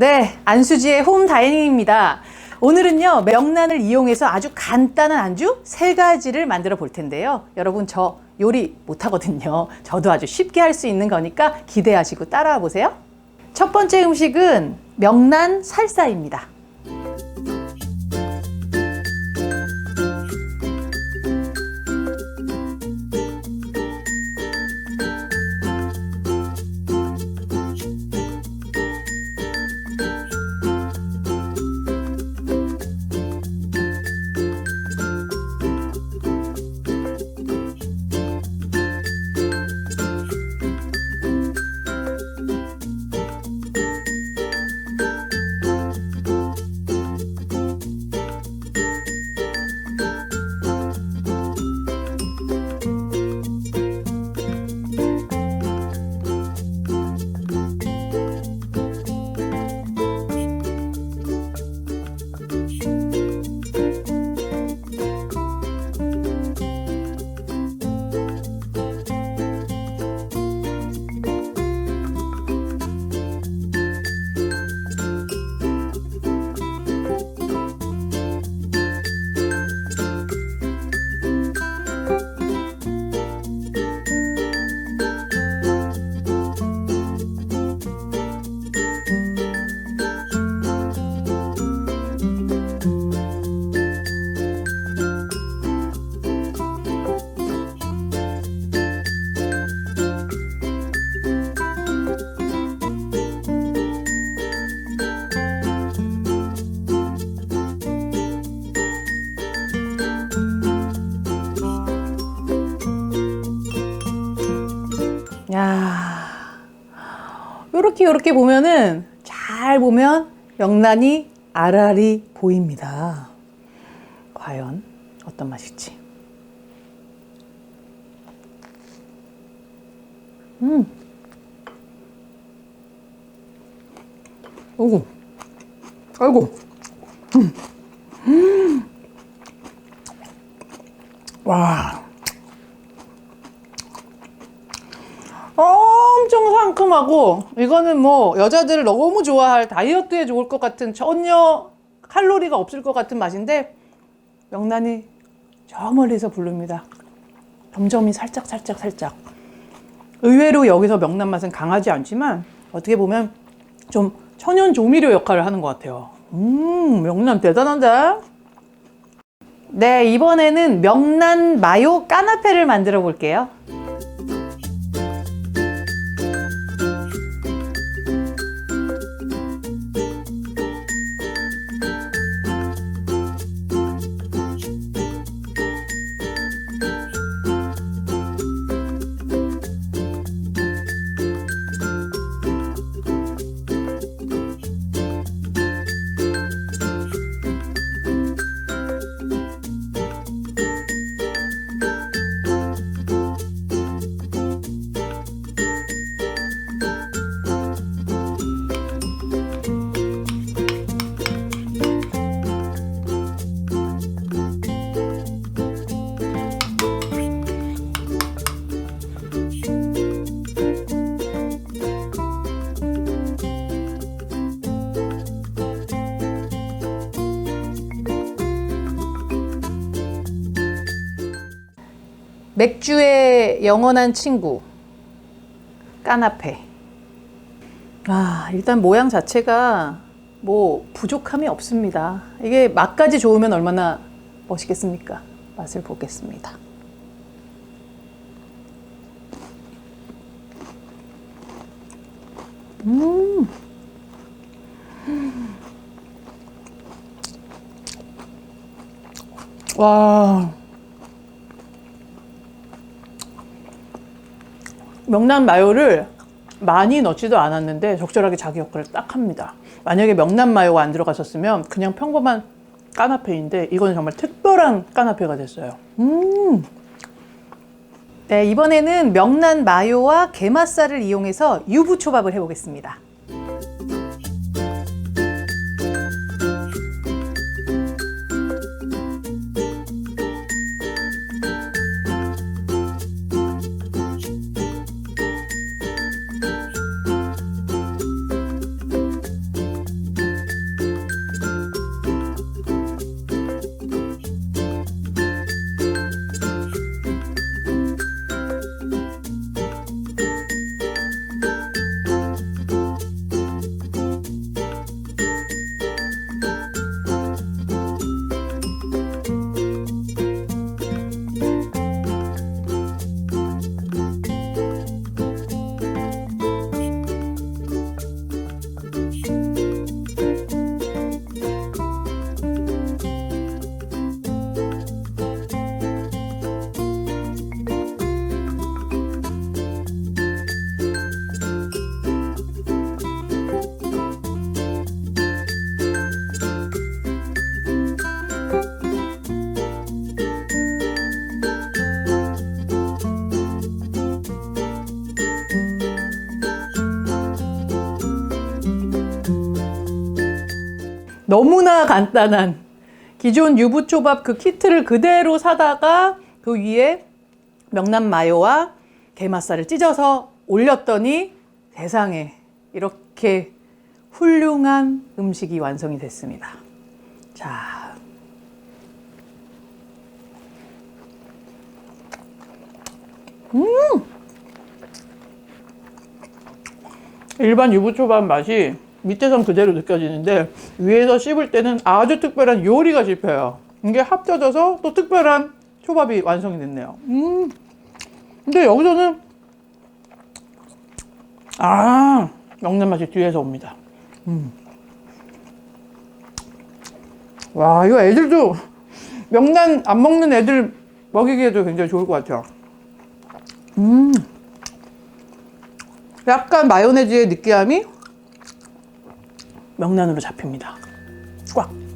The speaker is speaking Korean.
네, 안수지의 홈 다이닝입니다. 오늘은요, 명란을 이용해서 아주 간단한 안주 세 가지를 만들어 볼 텐데요. 여러분, 저 요리 못하거든요. 저도 아주 쉽게 할 수 있는 거니까 기대하시고 따라와 보세요. 첫 번째 음식은 명란 살사입니다. 요렇게 요렇게 보면은 잘 보면 명란이 알알이 보입니다. 과연 어떤 맛일지. 음. 오구. 아이고. 음. 음. 와. 엄청 상큼하고 이거는 뭐 여자들 너무 좋아할 다이어트에 좋을 것 같은 전혀 칼로리가 없을 것 같은 맛인데 명란이 저 멀리서 부릅니다. 점점이 살짝 살짝 살짝. 의외로 여기서 명란 맛은 강하지 않지만 어떻게 보면 좀 천연 조미료 역할을 하는 것 같아요. 음, 명란 대단한데? 네, 이번에는 명란 마요 까나페를 만들어 볼게요. 맥주의 영원한 친구 까나페. 아, 일단 모양 자체가 뭐 부족함이 없습니다. 이게 맛까지 좋으면 얼마나 멋있겠습니까? 맛을 보겠습니다. 음. 와. 명란 마요를 많이 넣지도 않았는데 적절하게 자기 역할을 딱 합니다. 만약에 명란 마요가 안 들어갔었으면 그냥 평범한 까나페인데 이거는 정말 특별한 까나페가 됐어요. 음. 네, 이번에는 명란 마요와 게맛살을 이용해서 유부초밥을 해보겠습니다. 너무나 간단한 기존 유부초밥 그 키트를 그대로 사다가 그 위에 명란 마요와 게맛살을 찢어서 올렸더니 세상에 이렇게 훌륭한 음식이 완성이 됐습니다. 자. 일반 유부초밥 맛이 밑에선 그대로 느껴지는데 위에서 씹을 때는 아주 특별한 요리가 씹혀요. 이게 합쳐져서 또 특별한 초밥이 완성이 됐네요. 음. 근데 여기서는 아 명란 맛이 뒤에서 옵니다. 음. 와 이거 애들도 명란 안 먹는 애들 먹이기에도 굉장히 좋을 것 같아요. 음. 약간 마요네즈의 느끼함이 명란으로 잡힙니다. 꽉.